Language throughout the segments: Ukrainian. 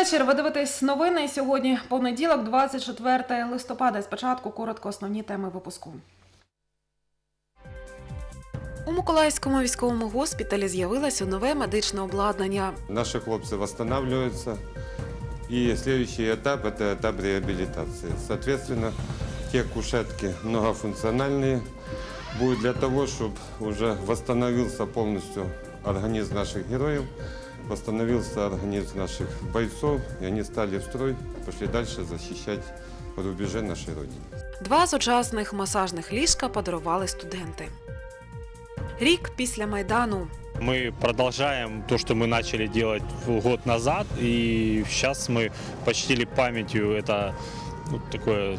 Добрий вечір. Ви дивитесь новини. Сьогодні понеділок, 24 листопада. Спочатку коротко основні теми випуску. У Миколаївському військовому госпіталі з'явилося нове медичне обладнання. Наши хлопцы восстанавливаются. И следующий этап – это этап реабилитации. Соответственно, те кушетки многофункциональные будут для того, чтобы уже восстановился полностью организм наших героев, восстановился организм наших бойцов, и они стали в строй, пошли дальше защищать рубежи нашей Родины. Два сучасних масажних ліжка подарували студенти. Рік після майдану. Мы продолжаем то, что мы начали делать год назад, и сейчас мы почтили памятью это ну, такое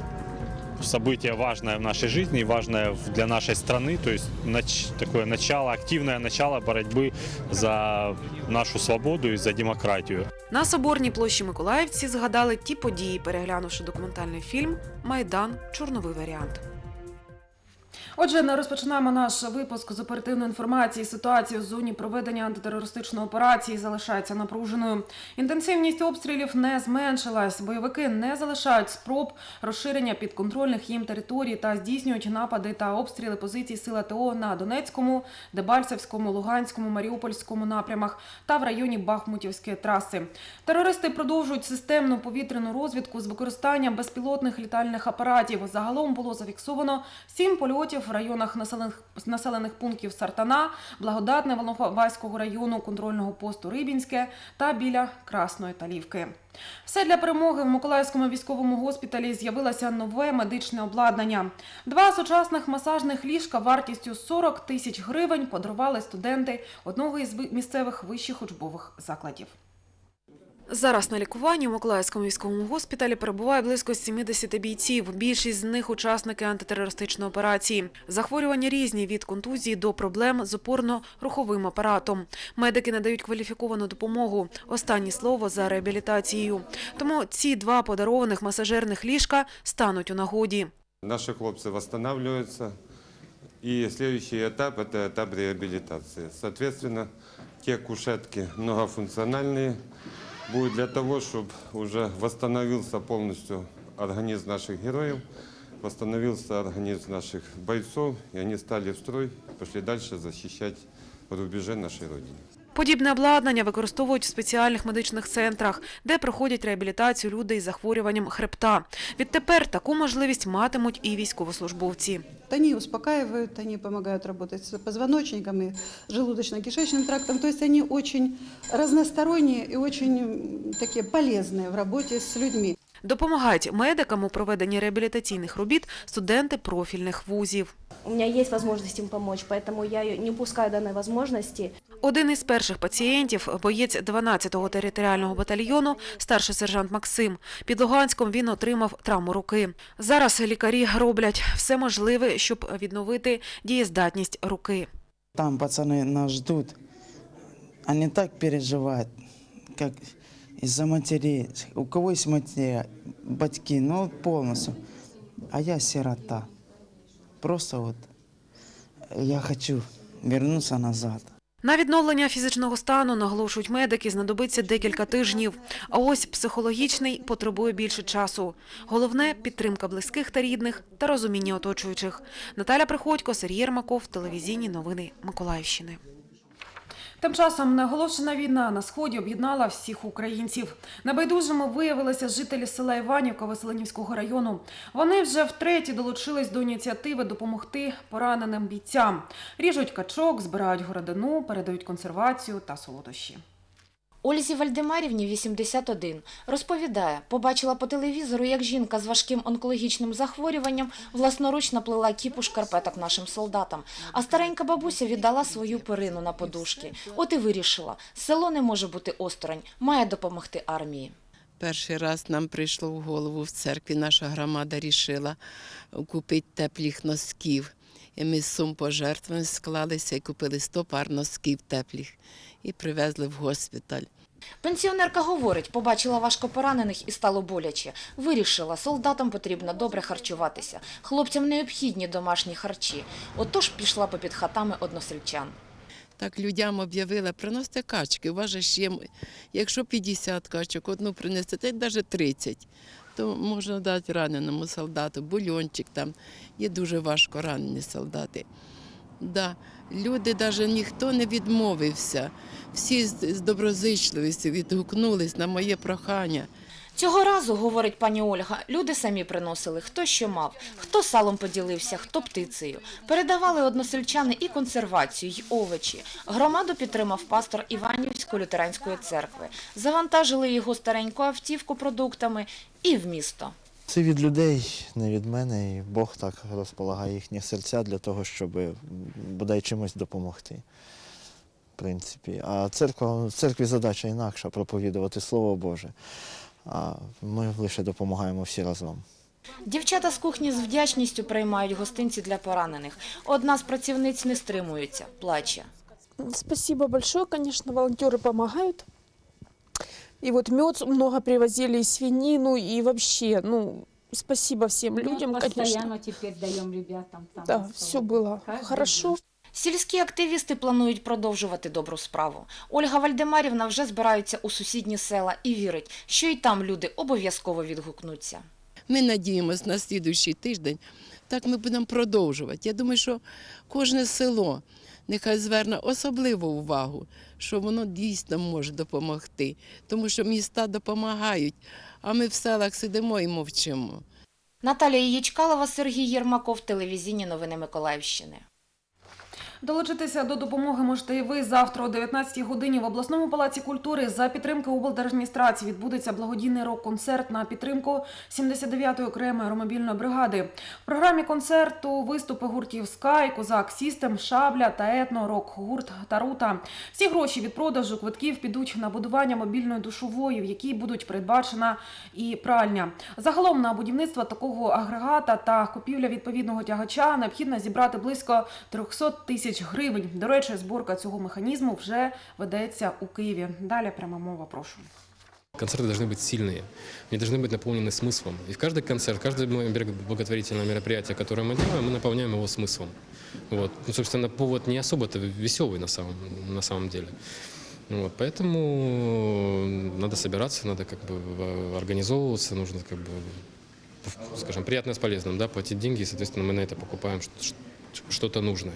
событие важное в нашей жизни, и важное в- для нашей страны, то есть нач- такое начало, активное начало борьбы за нашу свободу и за демократию. На соборній площі Миколаївці згадали ті події, переглянувши документальний фільм Майдан. Чорновий варіант. Отже, не розпочинаємо наш випуск з оперативної інформації. Ситуація у зоні проведення антитерористичної операції залишається напруженою. Інтенсивність обстрілів не зменшилась. Бойовики не залишають спроб розширення підконтрольних їм територій та здійснюють напади та обстріли позицій сил АТО на Донецькому, Дебальцевському, Луганському, Маріупольському напрямах та в районі Бахмутівської траси. Терористи продовжують системну повітряну розвідку з використанням безпілотних літальних апаратів. Загалом було зафіксовано сім польотів в районах населених, населених пунктів Сартана, Благодатне Волноваського району, контрольного посту Рибінське та біля Красної Талівки. Все для перемоги в Миколаївському військовому госпіталі з'явилося нове медичне обладнання. Два сучасних масажних ліжка вартістю 40 тисяч гривень подарували студенти одного із місцевих вищих учбових закладів. Зараз на лікуванні у Миколаївському військовому госпіталі перебуває близько 70 бійців. Більшість з них учасники антитерористичної операції. Захворювання різні від контузії до проблем з опорно-руховим апаратом. Медики надають кваліфіковану допомогу. Останнє слово за реабілітацією. Тому ці два подарованих масажерних ліжка стануть у нагоді. Наши хлопцы восстанавливаются. И следующий этап – это этап реабилитации. Соответственно, те кушетки многофункциональные будут для того, чтобы уже восстановился полностью организм наших героев, восстановился организм наших бойцов, и они стали в строй, пошли дальше защищать рубежи нашей Родины. Подібне обладнання використовують в спеціальних медичних центрах, де проходять реабілітацію люди із захворюванням хребта. Відтепер таку можливість матимуть і військовослужбовці. Они успокаивают, они помогают работать с позвоночником и желудочно-кишечным трактом. То есть они очень разносторонние и очень м, такие в работе с людьми. Допомагають медикам у проведенні реабілітаційних робіт студенти профільних вузів. У меня есть возможность им помочь, поэтому я её не упускаю данной возможности. Один із перших пацієнтів – боєць 12-го територіального батальйону, старший сержант Максим. Під Луганськом він отримав травму руки. Зараз лікарі роблять все можливе, щоб відновити дієздатність руки. Там пацаны нас ждут. Они так переживают, как из-за матерей. У кого есть матеря, батьки, ну полностью. А я сирота. Просто вот я хочу вернуться назад. На відновлення фізичного стану, наголошують медики, знадобиться декілька тижнів. А ось психологічний потребує більше часу. Головне – підтримка близьких та рідних та розуміння оточуючих. Наталя Приходько, Сергій Єрмаков, телевізійні новини Миколаївщини. Тим часом неоголошена війна на сході об'єднала всіх українців. Небайдужими виявилися жителі села Іванівка Веселинівського району. Вони вже втретє долучились до ініціативи допомогти пораненим бійцям. Ріжуть качок, збирають городину, передають консервацію та солодощі. Ользі Вальдемарівні 81. Розповідає, побачила по телевізору, як жінка з важким онкологічним захворюванням власноруч наплела кіпу шкарпеток нашим солдатам. А старенька бабуся віддала свою перину на подушки. От і вирішила, село не може бути осторонь, має допомогти армії. Перший раз нам прийшло в голову в церкві, наша громада рішила купити теплих носків. І ми з сум пожертвами склалися і купили 100 пар носків теплих і привезли в госпіталь. Пенсіонерка говорить, побачила важко поранених і стало боляче. Вирішила, солдатам потрібно добре харчуватися. Хлопцям необхідні домашні харчі. Отож пішла попід хатами односельчан. так людям об'явила, приносите качки, у вас же ще, якщо 50 качок, одну принесете, навіть 30, то можна дати раненому солдату, бульончик там. Є дуже важко ранені солдати. Да. Люди, навіть ніхто не відмовився. Всі з доброзичливістю відгукнулись на моє прохання. Цього разу, говорить пані Ольга, люди самі приносили, хто що мав, хто салом поділився, хто птицею. Передавали односельчани і консервацію, й овочі. Громаду підтримав пастор Іванівської лютеранської церкви. Завантажили його стареньку автівку продуктами і в місто. Це від людей, не від мене, і Бог так розполагає їхні серця для того, щоб бодай чимось допомогти. В принципі. А церква, церкві задача інакша проповідувати Слово Боже А ми лише допомагаємо всі разом. Дівчата з кухні з вдячністю приймають гостинці для поранених. Одна з працівниць не стримується, плаче. Спасибо большое, конечно, волонтеры помогают. И вот мед много привозили, и свинину, и вообще, ну, спасибо всем людям, конечно. Постоянно теперь даем ребятам. Там Да, на стол. все было Каждый хорошо. Сільські активісти планують продовжувати добру справу. Ольга Вальдемарівна вже збирається у сусідні села і вірить, що і там люди обов'язково відгукнуться. Ми надіємося на слідуючий тиждень. Так ми будемо продовжувати. Я думаю, що кожне село нехай зверне особливу увагу, що воно дійсно може допомогти, тому що міста допомагають, а ми в селах сидимо і мовчимо. Наталія Ячкалова, Сергій Єрмаков, телевізійні новини Миколаївщини. Долучитися до допомоги можете і ви завтра о 19-й годині в обласному палаці культури за підтримки облдержадміністрації відбудеться благодійний рок-концерт на підтримку 79-ї окремої аеромобільної бригади. В програмі концерту виступи гуртів Скай, Козак Сістем, Шабля та етно рок гурт Тарута. Всі гроші від продажу квитків підуть на будування мобільної душової, в якій будуть передбачена і пральня. Загалом на будівництво такого агрегата та купівля відповідного тягача необхідно зібрати близько 300 тисяч гривень. До речі, зборка цього механізму вже ведеться у Києві. Далі пряма мова. Прошу. Концерты должны быть сильные, они должны быть наполнены смыслом. И в каждый концерт, каждое благотворительное мероприятие, которое мы делаем, мы наполняем его смыслом. Вот. Ну, собственно, повод не особо-то веселый на самом, на самом деле. Вот. Поэтому надо собираться, надо как бы в- организовываться, нужно как бы, скажем, приятное с полезным, да, платить деньги, и, соответственно, мы на это покупаем что- что-то нужное.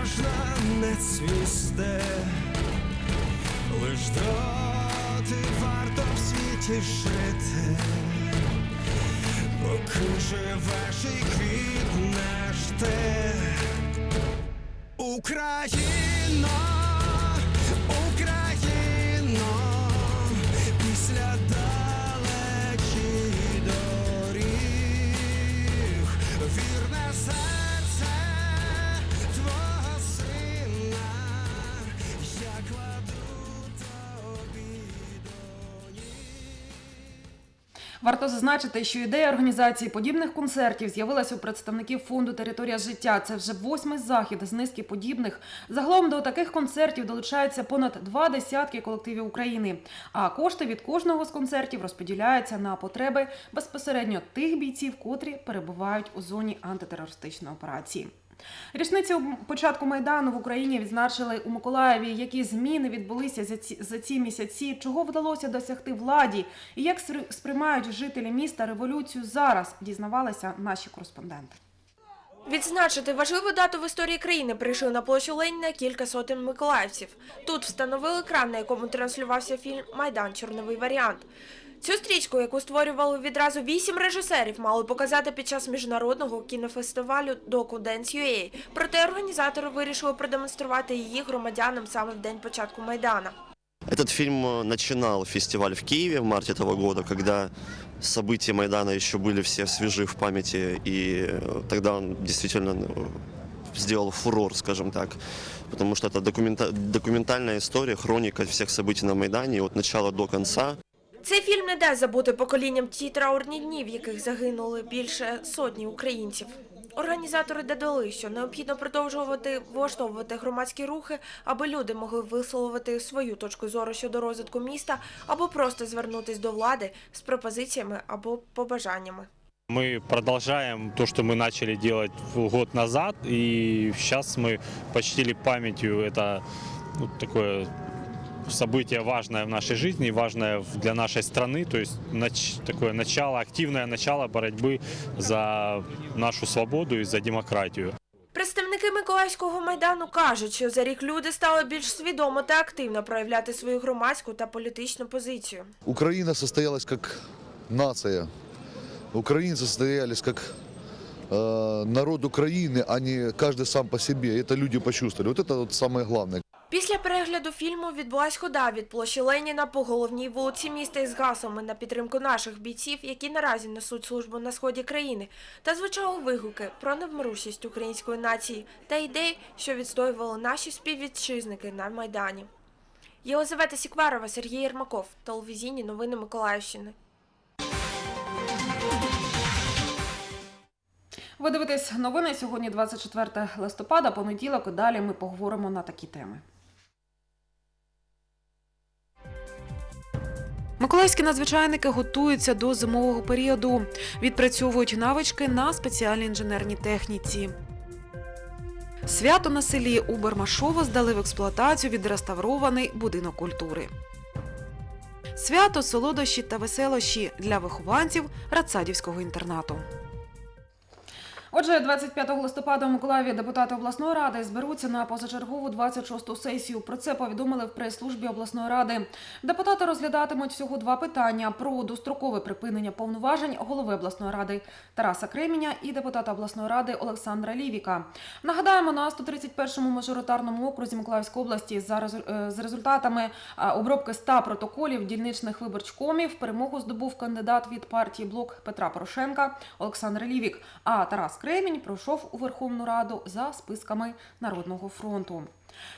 не цвісте, лиш доти варто в світі жити, поки живеш і квітнеш ти. Україно, Україно, Варто зазначити, що ідея організації подібних концертів з'явилася у представників фонду Територія життя. Це вже восьмий захід з низки подібних. Загалом до таких концертів долучаються понад два десятки колективів України. А кошти від кожного з концертів розподіляються на потреби безпосередньо тих бійців, котрі перебувають у зоні антитерористичної операції. Річницю початку майдану в Україні відзначили у Миколаєві. Які зміни відбулися за ці, за ці місяці? Чого вдалося досягти владі? І як сприймають жителі міста революцію зараз? Дізнавалися наші кореспонденти. Відзначити важливу дату в історії країни прийшли на площу Леніна кілька сотень миколаївців. Тут встановили екран, на якому транслювався фільм Майдан Чорновий варіант. Цю стрічку, яку створювали відразу вісім режисерів, мали показати під час міжнародного кінофестивалю Доку Dance.ua. Проте організатори вирішили продемонструвати її громадянам саме в день початку Майдана. Этот фильм э, начинал фестиваль в Киеве в марте этого года, когда события Майдана еще были все свежи в памяти, и э, тогда он действительно ну, сделал фурор, скажем так, потому что это документа- документальная история, хроника всех событий на Майдане от начала до конца. Цей фільм не дасть забути поколінням ті траурні дні, в яких загинули більше сотні українців. Організатори додали, що необхідно продовжувати влаштовувати громадські рухи, аби люди могли висловити свою точку зору щодо розвитку міста, або просто звернутись до влади з пропозиціями або побажаннями. Мы продолжаем то, что мы начали делать в- год назад, и сейчас мы почтили памятью это ну, такое событие важное в нашей жизни, и важное в- для нашей страны, то есть нач- такое начало, активное начало борьбы за нашу свободу и за демократию. Представники Миколаївського майдану кажуть, що за рік люди стали більш свідомо та активно проявляти свою громадську та політичну позицію. Украина состоялась как нация. Украинцы состоялись как э, народ Украины, а не каждый сам по себе. Это люди почувствовали. Вот это вот самое главное. Після перегляду фільму відбулась хода від площі Леніна по головній вулиці міста із гаслами на підтримку наших бійців, які наразі несуть службу на сході країни, та звучали вигуки про невмирущість української нації та ідей, що відстоювали наші співвітчизники на майдані. Єлизавета Сікварова, Сергій Єрмаков, телевізійні новини Миколаївщини. Ви дивитесь новини сьогодні 24 листопада, понеділок. Далі ми поговоримо на такі теми. Миколаївські надзвичайники готуються до зимового періоду, відпрацьовують навички на спеціальній інженерній техніці. Свято на селі у Бермашово здали в експлуатацію відреставрований будинок культури. Свято, солодощі та веселощі для вихованців Радсадівського інтернату. Отже, 25 листопада у Миколаєві депутати обласної ради зберуться на позачергову 26-ту сесію. Про це повідомили в прес-службі обласної ради. Депутати розглядатимуть всього два питання: про дострокове припинення повноважень голови обласної ради Тараса Креміня і депутата обласної ради Олександра Лівіка. Нагадаємо, на 131-му мажоритарному окрузі Миколаївської області за е, результатами обробки 100 протоколів дільничних виборчкомів перемогу здобув кандидат від партії Блок Петра Порошенка Олександр Лівік. А Тарас Кремінь пройшов у Верховну Раду за списками Народного фронту.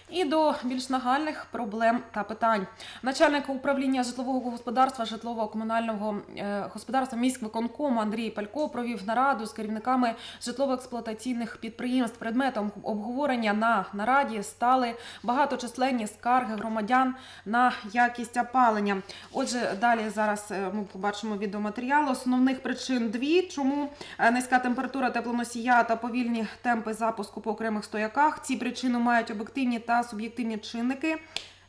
І до більш нагальних проблем та питань. Начальник управління житлового господарства житлово-комунального е, господарства міськвиконкому Андрій Палько провів нараду з керівниками житлово-експлуатаційних підприємств. Предметом обговорення на нараді стали багаточисленні скарги громадян на якість опалення. Отже, далі зараз е, ми побачимо відеоматеріал. Основних причин дві, чому е, низька температура теплоносія та повільні темпи запуску по окремих стояках. Ці причини мають об'єктивні та суб'єктивні чинники.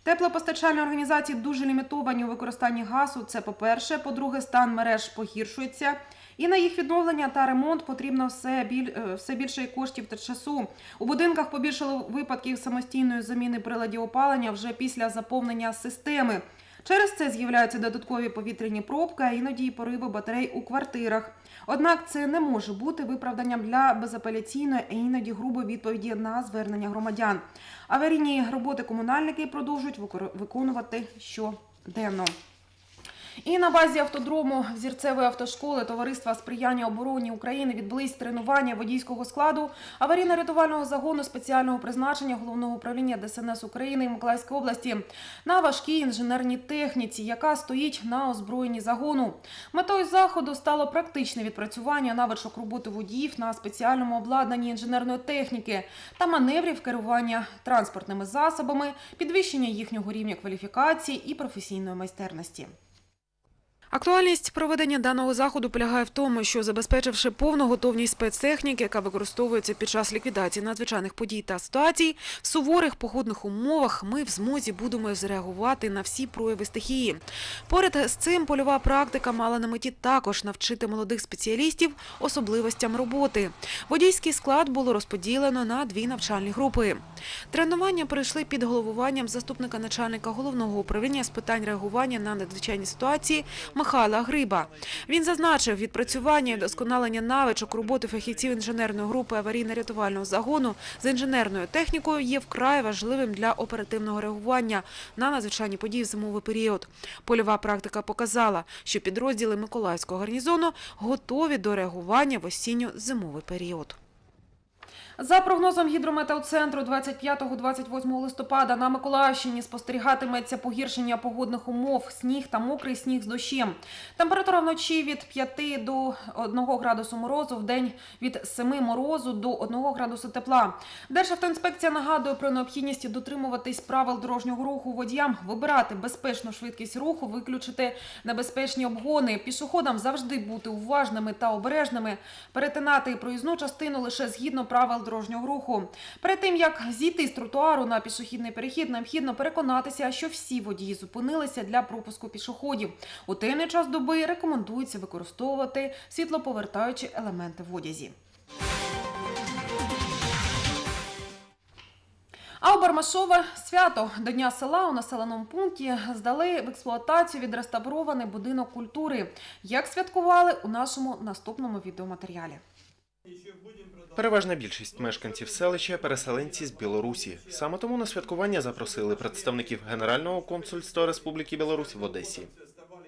Теплопостачальні організації дуже лімітовані у використанні газу. Це по-перше. По-друге, стан мереж погіршується. І на їх відновлення та ремонт потрібно все, біль... е, все більше коштів та часу. У будинках побільшало випадків самостійної заміни приладів опалення вже після заповнення системи. Через це з'являються додаткові повітряні пробки, а іноді й пориви батарей у квартирах. Однак це не може бути виправданням для безапеляційної, а іноді грубої відповіді на звернення громадян. Аварійні роботи комунальники продовжують виконувати щоденно. І на базі автодрому взірцевої автошколи Товариства сприяння обороні України відбулись тренування водійського складу аварійно-рятувального загону спеціального призначення головного управління ДСНС України і Миколаївської області на важкій інженерній техніці, яка стоїть на озброєнні загону. Метою заходу стало практичне відпрацювання навичок роботи водіїв на спеціальному обладнанні інженерної техніки та маневрів керування транспортними засобами, підвищення їхнього рівня кваліфікації і професійної майстерності. Актуальність проведення даного заходу полягає в тому, що забезпечивши повну готовність спецтехніки, яка використовується під час ліквідації надзвичайних подій та ситуацій, в суворих погодних умовах ми в змозі будемо зреагувати на всі прояви стихії. Поряд з цим польова практика мала на меті також навчити молодих спеціалістів особливостям роботи. Водійський склад було розподілено на дві навчальні групи. Тренування пройшли під головуванням заступника начальника головного управління з питань реагування на надзвичайні ситуації Михайла Гриба. Він зазначив, відпрацювання і вдосконалення навичок роботи фахівців інженерної групи аварійно-рятувального загону з інженерною технікою є вкрай важливим для оперативного реагування на надзвичайні події в зимовий період. Польова практика показала, що підрозділи Миколаївського гарнізону готові до реагування в осінньо-зимовий період. За прогнозом гідрометеоцентру 25-28 листопада на Миколаївщині спостерігатиметься погіршення погодних умов, сніг та мокрий сніг з дощем. Температура вночі від 5 до 1 градусу морозу, в день від 7 морозу до 1 градусу тепла. Державтоінспекція нагадує про необхідність дотримуватись правил дорожнього руху водіям, вибирати безпечну швидкість руху, виключити небезпечні обгони. Пішоходам завжди бути уважними та обережними, перетинати проїзну частину лише згідно правил дорожнього руху. Перед тим як зійти з тротуару на пішохідний перехід, необхідно переконатися, що всі водії зупинилися для пропуску пішоходів. У темний час доби рекомендується використовувати світлоповертаючі елементи в одязі. А у Бармашове свято до Дня села у населеному пункті здали в експлуатацію відреставрований будинок культури. Як святкували у нашому наступному відеоматеріалі. Переважна більшість мешканців селища переселенці з Білорусі. Саме тому на святкування запросили представників Генерального консульства Республіки Білорусь в Одесі.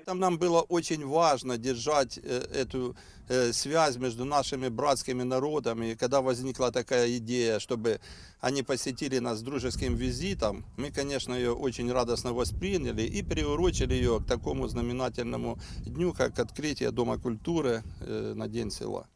Там нам было очень важно держать э, эту э, связь между нашими братскими народами. И когда возникла такая идея, чтобы они посетили нас с дружеским визитом, мы, конечно, ее очень радостно восприняли и приурочили ее к такому знаменательному дню, как открытие Дома культуры э, на День села.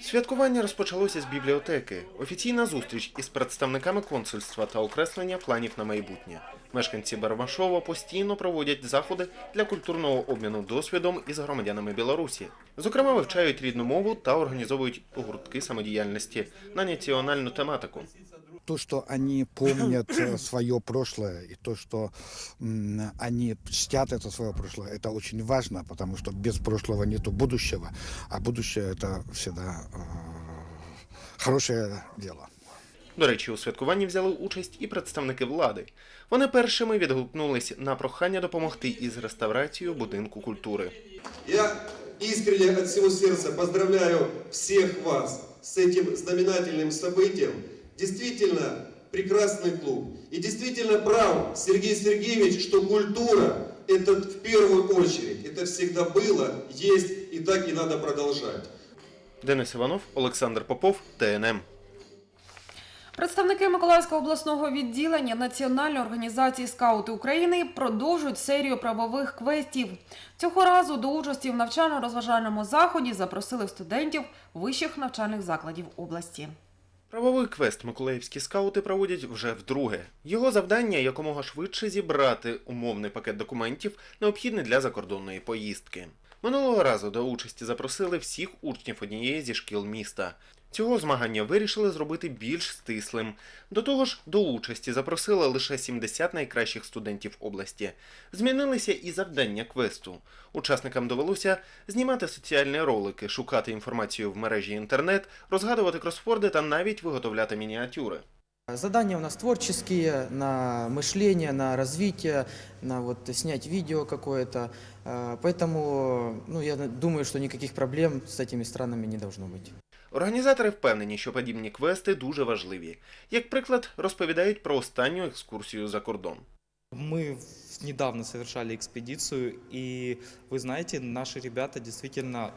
Святкування розпочалося з бібліотеки. Офіційна зустріч із представниками консульства та окреслення планів на майбутнє. Мешканці Бармашова постійно проводять заходи для культурного обміну досвідом із громадянами Білорусі. Зокрема, вивчають рідну мову та організовують гуртки самодіяльності на національну тематику то, что они помнят э, свое прошлое, и то, что м, они чтят это свое прошлое, это очень важно, потому что без прошлого нету будущего, а будущее это всегда э, хорошее дело. До речі, у святкуванні взяли участь і представники влади. Вони першими відгукнулись на прохання допомогти із реставрацією будинку культури. Я искренне от всего сердца поздравляю всех вас с этим знаменательным событием. Действительно прекрасный клуб. И действительно прав Сергей Сергеевич, что культура – это в первую очередь. Это всегда было, есть и так и надо продолжать. Денис Іванов, Олександр Попов, ТНМ. Представники Миколаївського обласного відділення Національної організації Скаути України продовжують серію правових квестів. Цього разу до участі в навчально-розважальному заході запросили студентів вищих навчальних закладів області. Правовий квест миколаївські скаути проводять вже вдруге. Його завдання якомога швидше зібрати умовний пакет документів, необхідний для закордонної поїздки. Минулого разу до участі запросили всіх учнів однієї зі шкіл міста. Цього змагання вирішили зробити більш стислим. До того ж, до участі запросили лише 70 найкращих студентів області. Змінилися і завдання квесту. Учасникам довелося знімати соціальні ролики, шукати інформацію в мережі інтернет, розгадувати кросфорди та навіть виготовляти мініатюри. Задания у нас творческие, на мышление, на развитие, на вот снять видео какое-то. Э, Поэтому, ну, я думаю, что никаких проблем с этими странами не должно быть. Організатори впевнені, що подібні квести дуже важливі. Як приклад, розповідають про останню екскурсію за кордон. Мы недавно совершали экспедицию, и вы знаете, наши ребята действительно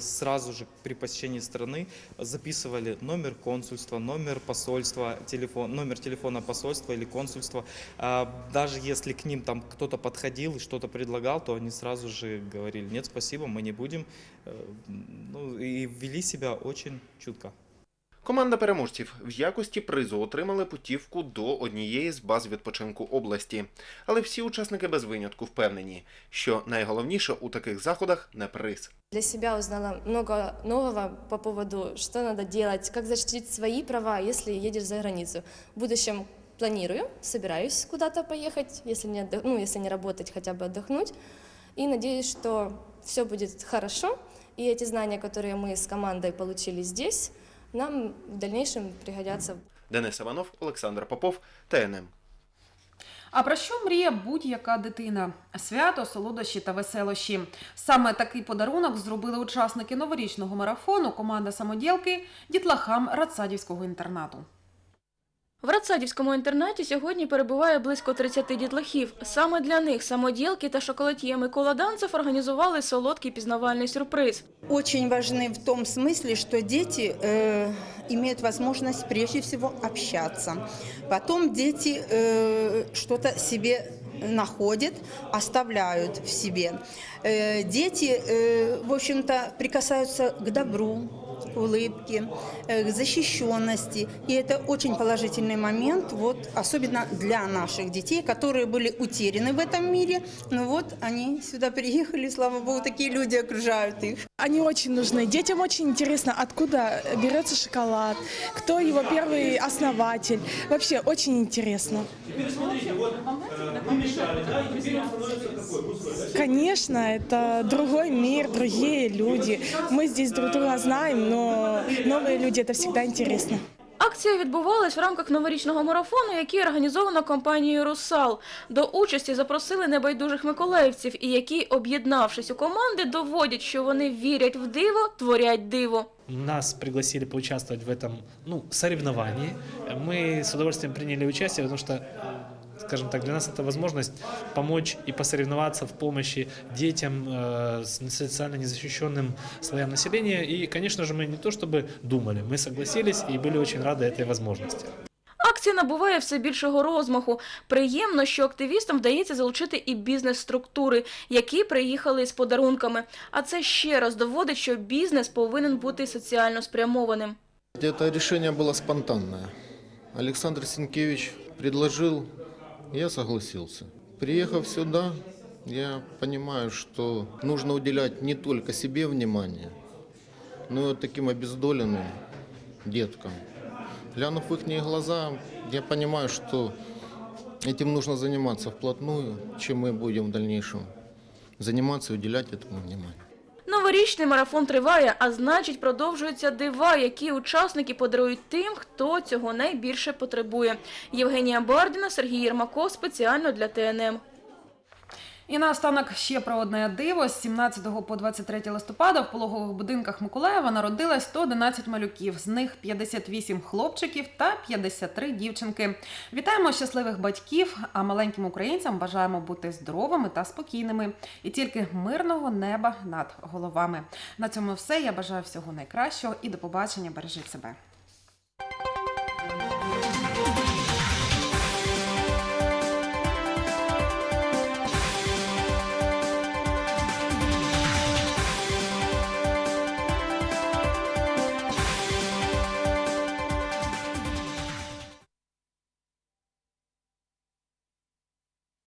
сразу же при посещении страны записывали номер консульства, номер посольства, телефон, номер телефона посольства или консульства. А Даже если к ним там кто-то подходил и что-то предлагал, то они сразу же говорили, нет, спасибо, мы не будем. Э, Ну, и вели себя очень чутко. Команда переможців в якості призу отримали путівку до однієї з баз відпочинку області. Але всі учасники без винятку впевнені, що найголовніше у таких заходах не приз. Для себя узнала много нового по поводу, что надо делать, как защитить свои права, если едешь за границу. В будущем планирую, собираюсь куда-то поехать, если не, отдох- ну, если не работать, хотя бы отдохнуть. И надеюсь, что все будет хорошо, и эти знания, которые мы с командой получили здесь, нам в дальнейшем пригодятся Денис Іванов, Олександр Попов, ТНМ. А про що мріє будь-яка дитина? Свято, солодощі та веселощі. Саме такий подарунок зробили учасники новорічного марафону команда самоділки дітлахам Радсадівського інтернату. В Радсадівському інтернаті сьогодні перебуває близько 30 дітлахів. Саме для них самоділки та шоколад'є Микола Данцев організували солодкий пізнавальний сюрприз. Очень важны в том смысле, что дети э, имеют возможность прежде всего общаться. Потом дети э, что-то себе находят, оставляют в себе. Э, дети, э, в общем-то, прикасаются к добру, к улыбке, э, к защищенности. И это очень положительный момент, вот, особенно для наших детей, которые были утеряны в этом мире. Но вот они сюда приехали, слава богу, такие люди окружают их. Они очень нужны. Детям очень интересно, откуда берется шоколад, кто его первый основатель. Вообще очень интересно. Конечно, это другой мир, другие люди. Мы здесь друг друга знаем, но новые люди это всегда интересно. Акція відбувалась в рамках новорічного марафону, який організовано компанією «Русал». До участі запросили небайдужих миколаївців, і які, об'єднавшись у команди, доводять, що вони вірять в диво, творять диво. Нас пригласили поучаствовать в этом ну, соревновании. Мы с удовольствием приняли участие, потому что, э, скажем так, для нас это возможность помочь и посоревноваться в помощи детям, э, с социально незащищенным слоям населения. И, конечно же, мы не то чтобы думали, мы согласились и были очень рады этой возможности. Акція набуває все більшого розмаху. Приємно, що активістам вдається залучити і бізнес-структури, які приїхали з подарунками. А це ще раз доводить, що бізнес повинен бути соціально спрямованим. Это решение было спонтанное. Александр Сенкевич предложил, я согласился. Приехав сюда, я понимаю, что нужно уделять не только себе внимание, но и таким обездоленным деткам. Глянув в их глаза, я понимаю, что этим нужно заниматься вплотную, чем мы будем в дальнейшем заниматься и уделять этому внимание. Новорічний марафон триває, а значить продовжуються дива, які учасники подарують тим, хто цього найбільше потребує. Євгенія Бардіна, Сергій Єрмаков спеціально для ТНМ. І наостанок ще про одне диво. З 17 по 23 листопада в пологових будинках Миколаєва народилось 111 малюків, з них 58 хлопчиків та 53 дівчинки. Вітаємо щасливих батьків, а маленьким українцям бажаємо бути здоровими та спокійними. І тільки мирного неба над головами. На цьому все. Я бажаю всього найкращого і до побачення. Бережіть себе.